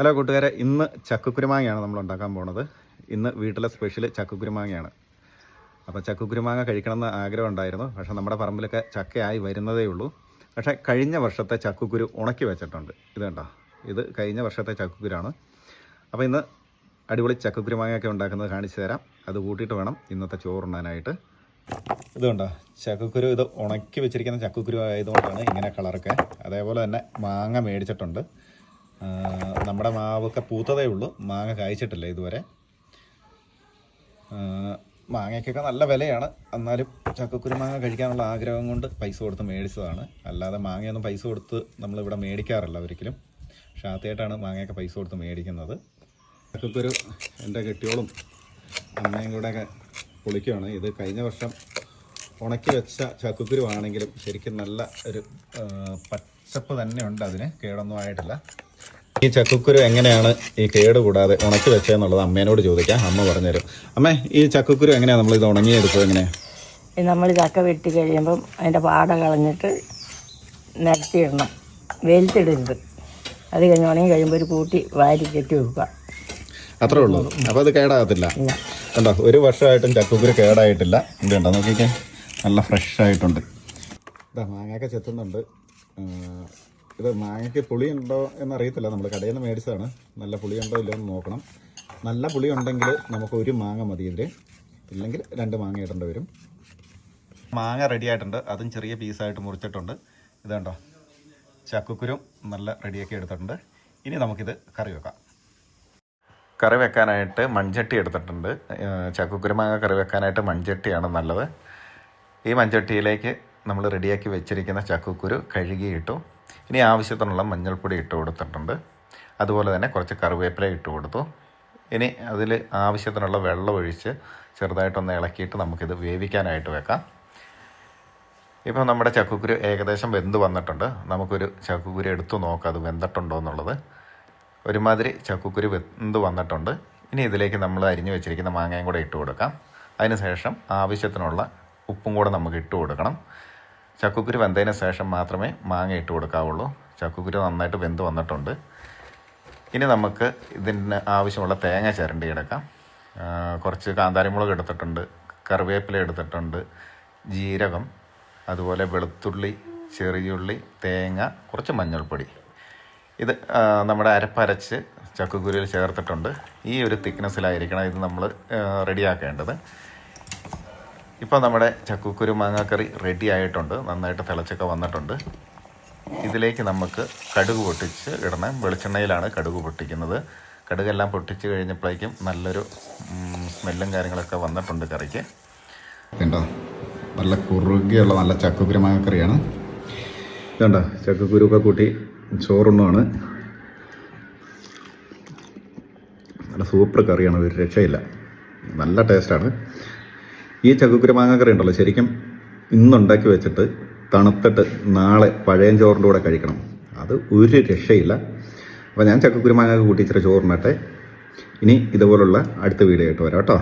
Hello കൂട്ടുകാരെ ഇന്ന് ചക്കക്കുരുമാങ്ങയാണ് നമ്മൾ ഉണ്ടാക്കാൻ പോണത്. ഇന്ന് വീട്ടിലെ സ്പെഷ്യൽ ചക്കക്കുരുമാങ്ങയാണ് അപ്പോൾ ചക്കക്കുരുമാങ്ങ കഴിക്കണമെന്ന് ആഗ്രഹം ഉണ്ടായിരുന്നു. പക്ഷേ നമ്മുടെ പറമ്പിലൊക്കെ ചക്കയായി വരുന്നതേ ഉള്ളൂ. പക്ഷേ കഴിഞ്ഞ വർഷത്തെ ചക്കക്കുരു ഉണക്കി വെച്ചിട്ടുണ്ട്. ഇത് കണ്ടോ? ഇത് കഴിഞ്ഞ വർഷത്തെ ചക്കക്കുരാണ് അപ്പോൾ ഇന്ന് അടിപൊളി ചക്കക്കുരുമാങ്ങയൊക്കെ ഉണ്ടാക്കുന്നത് കാണിച്ചു തരാം. അത് കൂട്ടിയിട്ട് വേണം ഇന്നത്തെ ചോറുണ്ണാനായിട്ട്. ഇത് കണ്ടോ? ചക്കക്കുരു ഇത് ഉണക്കി വെച്ചിരിക്കുന്ന ചക്കക്കുരു ആയതുകൊണ്ടാണ് ഇങ്ങനെ കളറൊക്കെ. അതേപോലെ തന്നെ മാങ്ങ മേടിച്ചിട്ടുണ്ട്. നമ്മുടെ മാവൊക്കെ പൂത്തതേ ഉള്ളൂ. മാങ്ങ കായ്ച്ചിട്ടില്ല ഇതുവരെ. മാങ്ങയ്ക്കൊക്കെ നല്ല വിലയാണ്. എന്നാലും ചക്കക്കുരു മാങ്ങ കഴിക്കാനുള്ള ആഗ്രഹം കൊണ്ട് പൈസ കൊടുത്ത് മേടിച്ചതാണ്. അല്ലാതെ മാങ്ങയൊന്നും പൈസ കൊടുത്ത് നമ്മളിവിടെ മേടിക്കാറില്ല ഒരിക്കലും. പക്ഷേ മാങ്ങയൊക്കെ പൈസ കൊടുത്ത് മേടിക്കുന്നത്. ചക്കക്കുരു എന്റെ കെട്ടിയോളും അമ്മയും കൂടെയൊക്കെ പൊളിക്കുകയാണ് ഇത് കഴിഞ്ഞ വർഷം ഉണക്കി വെച്ച ചക്കക്കുരു ആണെങ്കിലും ശരിക്കും നല്ല ഒരു പച്ചപ്പ് പച്ചപ്പ് തന്നെയുണ്ട് അതിന്. കേടൊന്നും ആയിട്ടില്ല. ഈ ചക്കക്കുരു എങ്ങനെയാണ് ഈ കേട് കൂടാതെ ഉണക്കി വെച്ചതെന്നുള്ളത് അമ്മേനോട് ചോദിക്കാം. അമ്മ പറഞ്ഞുതരും. അമ്മേ ഈ ചക്കക്കുരു എങ്ങനെയാണ് നമ്മൾ ഇത് ഉണങ്ങിയെടുത്തത് എങ്ങനെയാണ് നമ്മൾ ചക്ക വെട്ടി കഴിയുമ്പം അതിന്റെ പാട കളഞ്ഞിട്ട് നിരത്തിയിടണം. വെയിലത്തിടരുത്. അത് കഴിഞ്ഞ് ഉണങ്ങി കഴിയുമ്പോൾ ഒരു കൂട്ടി വാരി കെട്ടി വെക്കുക. അത്രേ ഉള്ളൂ. അപ്പോൾ അത് കേടാകത്തില്ല. കണ്ടോ ഒരു വർഷമായിട്ടും ചക്കക്കുരു കേടായിട്ടില്ല. ഇത് കണ്ടോ നോക്കിക്കേ. നല്ല ഫ്രഷ് ആയിട്ടുണ്ട്. ഇതാ മാങ്ങയൊക്കെ ചെത്തുന്നുണ്ട്. ഇത് മാങ്ങയ്ക്ക് പുളിയുണ്ടോ എന്നറിയത്തില്ല. നമ്മൾ കടയിൽ നിന്ന് മേടിച്ചതാണ്. നല്ല പുളിയുണ്ടോ ഇല്ലയോ എന്ന് നോക്കണം. നല്ല പുളി ഉണ്ടെങ്കിൽ നമുക്ക് ഒരു മാങ്ങ മതി ഇതിൽ ഇല്ലെങ്കിൽ രണ്ട് മാങ്ങ ഇടേണ്ടി വരും. മാങ്ങ റെഡി ആയിട്ടുണ്ട്. അതും ചെറിയ പീസായിട്ട് മുറിച്ചിട്ടുണ്ട്. ഇത് കണ്ടോ? ചക്കക്കുരും നല്ല റെഡിയാക്കി എടുത്തിട്ടുണ്ട്. ഇനി നമുക്കിത് കറി വെക്കാം. കറി വെക്കാനായിട്ട് മൺചട്ടി എടുത്തിട്ടുണ്ട്. ചക്കുക്കുരു മാങ്ങ കറി വെക്കാനായിട്ട് മൺചട്ടിയാണ് നല്ലത്. ഈ മൺചട്ടിയിലേക്ക് നമ്മൾ റെഡിയാക്കി വെച്ചിരിക്കുന്ന ചക്കുക്കുരു കഴുകിയിട്ടു ഇനി ആവശ്യത്തിനുള്ള മഞ്ഞൾപ്പൊടി ഇട്ട് കൊടുത്തിട്ടുണ്ട്. അതുപോലെ തന്നെ കുറച്ച് കറിവേപ്പില ഇട്ട് കൊടുത്തു. ഇനി അതിൽ ആവശ്യത്തിനുള്ള വെള്ളം ഒഴിച്ച് ചെറുതായിട്ടൊന്ന് ഇളക്കിയിട്ട് നമുക്കിത് വേവിക്കാനായിട്ട് വെക്കാം. ഇപ്പോൾ നമ്മുടെ ചക്കുക്കുരു ഏകദേശം വെന്ത് വന്നിട്ടുണ്ട്. നമുക്കൊരു ചക്കുക്കുരു എടുത്തു നോക്കാം അത് വെന്തിട്ടുണ്ടോ എന്നുള്ളത്. ഒരുമാതിരി ചക്കുക്കുരു വെന്ത് വന്നിട്ടുണ്ട്. ഇനി ഇതിലേക്ക് നമ്മൾ അരിഞ്ഞു വെച്ചിരിക്കുന്ന മാങ്ങയും കൂടെ ഇട്ട് കൊടുക്കാം. അതിനുശേഷം ആവശ്യത്തിനുള്ള ഉപ്പും കൂടെ നമുക്ക് ഇട്ട് കൊടുക്കണം. ചക്കക്കുരു വെന്തതിന് ശേഷം മാത്രമേ മാങ്ങ ഇട്ട് കൊടുക്കാവുള്ളൂ. ചക്കക്കുരു നന്നായിട്ട് വെന്ത് വന്നിട്ടുണ്ട്. ഇനി നമുക്ക് ഇതിന് ആവശ്യമുള്ള തേങ്ങ ചിരണ്ടി എടുക്കാം. കുറച്ച് കാന്താരിമുളക് എടുത്തിട്ടുണ്ട് കറിവേപ്പില എടുത്തിട്ടുണ്ട് ജീരകം അതുപോലെ വെളുത്തുള്ളി ചെറിയുള്ളി തേങ്ങ കുറച്ച് മഞ്ഞൾപ്പൊടി. ഇത് നമ്മുടെ അരപ്പരച്ച് ചക്കക്കുരുവിൽ ചേർത്തിട്ടുണ്ട്. ഈ ഒരു തിക്നെസ്സിലായിരിക്കണം ഇത് നമ്മൾ റെഡിയാക്കേണ്ടത്. ഇപ്പോൾ നമ്മുടെ ചക്കുക്കുരു മാങ്ങാക്കറി റെഡി ആയിട്ടുണ്ട്. നന്നായിട്ട് തിളച്ചൊക്കെ വന്നിട്ടുണ്ട്. ഇതിലേക്ക് നമുക്ക് കടുക് പൊട്ടിച്ച് ഇടണം. വെളിച്ചെണ്ണയിലാണ് കടുക് പൊട്ടിക്കുന്നത്. കടുകെല്ലാം പൊട്ടിച്ച് കഴിഞ്ഞപ്പോഴേക്കും നല്ലൊരു സ്മെല്ലും കാര്യങ്ങളൊക്കെ വന്നിട്ടുണ്ട് കറിക്ക്. കണ്ടോ? നല്ല കുറുകിയുള്ള നല്ല ചക്കുക്കുരു മാങ്ങാക്കറിയാണ്. ഇതുണ്ടോ ചക്കക്കുരു ഒക്കെ കൂട്ടി ചോറുണ്ണുമാണ് നല്ല സൂപ്പർ കറിയാണ്. ഒരു രക്ഷയില്ല. നല്ല ടേസ്റ്റാണ് ഈ ചക്കക്കുരു കറി ഉണ്ടല്ലോ ശരിക്കും ഇന്നുണ്ടാക്കി വെച്ചിട്ട് തണുത്തിട്ട് നാളെ പഴയ ചോറിന്റെ കൂടെ കഴിക്കണം. അത് ഒരു രക്ഷയില്ല. അപ്പോൾ ഞാൻ ചക്കക്കുരുമാങ്ങ കൂട്ടി ഇച്ചിരി ചോറിനട്ടെ. ഇനി ഇതുപോലുള്ള അടുത്ത വീഡിയോ ആയിട്ട് വരാം കേട്ടോ.